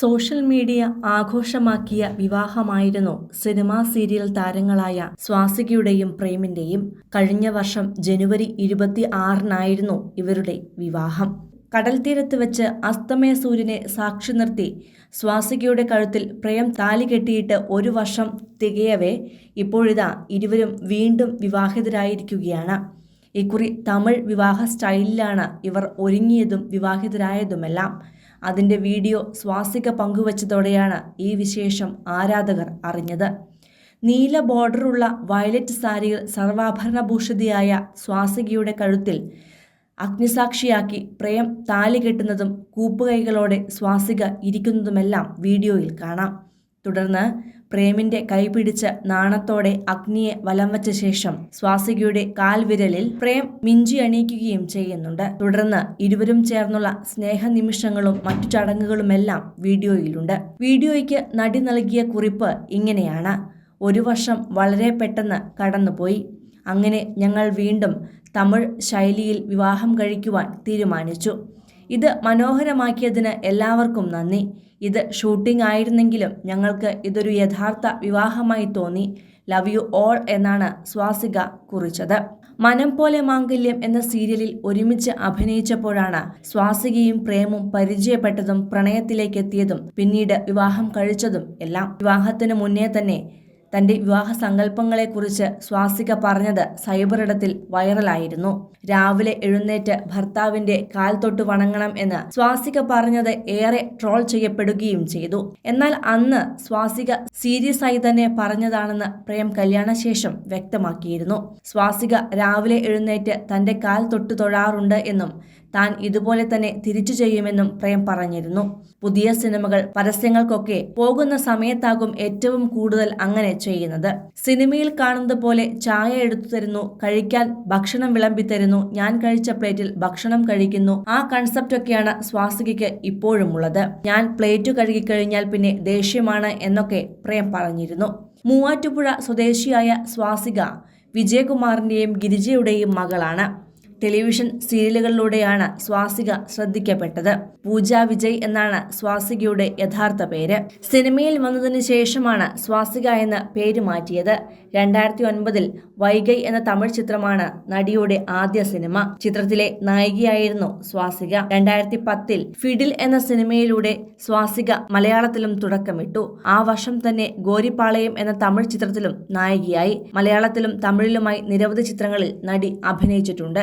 Social media ആഘോഷമാക്കിയ വിവാഹമായിരുന്നു cinema serial താരങ്ങളായ സ്വാസികയുടെയും പ്രേമിന്റെയും കഴിഞ്ഞ വർഷം ജനുവരി ഇരുപത്തി ആറിനായിരുന്നു ഇവരുടെ വിവാഹം. കടൽ തീരത്ത് വെച്ച് അസ്തമയ സൂര്യനെ സാക്ഷി നിർത്തി സ്വാസികയുടെ കഴുത്തിൽ പ്രേം താലി കെട്ടിയിട്ട് ഒരു വർഷം തികയവേ ഇപ്പോഴിതാ ഇരുവരും വീണ്ടും വിവാഹിതരായിരിക്കുകയാണ്. ഇക്കുറി തമിഴ് വിവാഹ സ്റ്റൈലിലാണ് ഇവർ ഒരുങ്ങിയതും വിവാഹിതരായതുമെല്ലാം. അതിന്റെ വീഡിയോ സ്വാസിക പങ്കുവച്ചതോടെയാണ് ഈ വിശേഷം ആരാധകർ അറിഞ്ഞത്. നീല ബോർഡറുള്ള വയലറ്റ് സാരിയിൽ സർവാഭരണഭൂഷിതയായ സ്വാസികയുടെ കഴുത്തിൽ അഗ്നിസാക്ഷിയാക്കി പ്രേം താലി കെട്ടുന്നതും കൂപ്പുകൈകളോടെ സ്വാസിക ഇരിക്കുന്നതുമെല്ലാം വീഡിയോയിൽ കാണാം. തുടർന്ന് പ്രേമിന്റെ കൈപിടിച്ച് നാണത്തോടെ അഗ്നിയെ വലം വച്ച ശേഷം സ്വാസികയുടെ കാൽവിരലിൽ പ്രേം മിഞ്ചി അണിയിക്കുകയും ചെയ്യുന്നുണ്ട്. തുടർന്ന് ഇരുവരും ചേർന്നുള്ള സ്നേഹനിമിഷങ്ങളും മറ്റു ചടങ്ങുകളുമെല്ലാം വീഡിയോയിലുണ്ട്. വീഡിയോയ്ക്ക് നടി നൽകിയ കുറിപ്പ് ഇങ്ങനെയാണ്. ഒരു വർഷം വളരെ പെട്ടെന്ന് കടന്നുപോയി. അങ്ങനെ ഞങ്ങൾ വീണ്ടും തമിഴ് ശൈലിയിൽ വിവാഹം കഴിക്കുവാൻ തീരുമാനിച്ചു. ഇത് മനോഹരമാക്കിയതിന് എല്ലാവർക്കും നന്ദി. ഇത് ഷൂട്ടിംഗ് ആയിരുന്നെങ്കിലും ഞങ്ങൾക്ക് ഇതൊരു യഥാർത്ഥ വിവാഹമായി തോന്നി. ലവ് യു ഓൾ എന്നാണ് സ്വാസിക കുറിച്ചത്. മനം പോലെ മാംഗല്യം എന്ന സീരിയലിൽ ഒരുമിച്ച് അഭിനയിച്ചപ്പോഴാണ് സ്വാസികയും പ്രേമും പരിചയപ്പെട്ടതും പ്രണയത്തിലേക്ക് എത്തിയതും പിന്നീട് വിവാഹം കഴിച്ചതും എല്ലാം. വിവാഹത്തിന് മുന്നേ തന്നെ തന്റെ വിവാഹ സങ്കല്പങ്ങളെക്കുറിച്ച് സ്വാസിക പറഞ്ഞത് സൈബറിടത്തിൽ വൈറലായിരുന്നു. രാവിലെ എഴുന്നേറ്റ് ഭർത്താവിന്റെ കാൽ തൊട്ട് വണങ്ങണം എന്ന് സ്വാസിക പറഞ്ഞത് ഏറെ ട്രോൾ ചെയ്യപ്പെടുകയും ചെയ്തു. എന്നാൽ അന്ന് സ്വാസിക സീരിയസ് ആയി തന്നെ പറഞ്ഞതാണെന്ന് പ്രേം കല്യാണശേഷം വ്യക്തമാക്കിയിരുന്നു. സ്വാസിക രാവിലെ എഴുന്നേറ്റ് തന്റെ കാൽ തൊട്ട് തൊഴാറുണ്ട് എന്നും താൻ ഇതുപോലെ തന്നെ തിരിച്ചു ചെയ്യുമെന്നും പ്രേം പറഞ്ഞിരുന്നു. പുതിയ സിനിമകൾ പരസ്യങ്ങൾക്കൊക്കെ പോകുന്ന സമയത്താകും ഏറ്റവും കൂടുതൽ അങ്ങനെ ചെയ്യുന്നത്. സിനിമയിൽ കാണുന്നത് പോലെ ചായ എടുത്തു തരുന്നു കഴിക്കാൻ ഭക്ഷണം വിളമ്പി തരുന്നു ഞാൻ കഴിച്ച പ്ലേറ്റിൽ ഭക്ഷണം കഴിക്കുന്നു. ആ കൺസെപ്റ്റ് ഒക്കെയാണ് സ്വാസികയ്ക്ക് ഇപ്പോഴും ഉള്ളത് ഞാൻ പ്ലേറ്റ് കഴുകി കഴിഞ്ഞാൽ പിന്നെ ദേഷ്യമാണ് എന്നൊക്കെ പ്രേം പറഞ്ഞിരുന്നു. മൂവാറ്റുപുഴ സ്വദേശിയായ സ്വാസിക വിജയകുമാറിന്റെയും ഗിരിജയുടെയും മകളാണ്. ടെലിവിഷൻ സീരിയലുകളിലൂടെയാണ് സ്വാസിക ശ്രദ്ധിക്കപ്പെട്ടത്. പൂജ വിജയ് എന്നാണ് സ്വാസികയുടെ യഥാർത്ഥ പേര്. സിനിമയിൽ വന്നതിന് ശേഷമാണ് സ്വാസിക എന്ന പേര് മാറ്റിയത്. രണ്ടായിരത്തി ഒൻപതിൽ വൈഗൈ എന്ന തമിഴ് ചിത്രമാണ് നടിയുടെ ആദ്യ സിനിമ. ചിത്രത്തിലെ നായികയായിരുന്നു സ്വാസിക. രണ്ടായിരത്തി പത്തിൽ ഫിഡിൽ എന്ന സിനിമയിലൂടെ സ്വാസിക മലയാളത്തിലും തുടക്കമിട്ടു. ആ വർഷം തന്നെ ഗോരിപ്പാളയം എന്ന തമിഴ് ചിത്രത്തിലും നായികയായി. മലയാളത്തിലും തമിഴിലുമായി നിരവധി ചിത്രങ്ങളിൽ നടി അഭിനയിച്ചിട്ടുണ്ട്.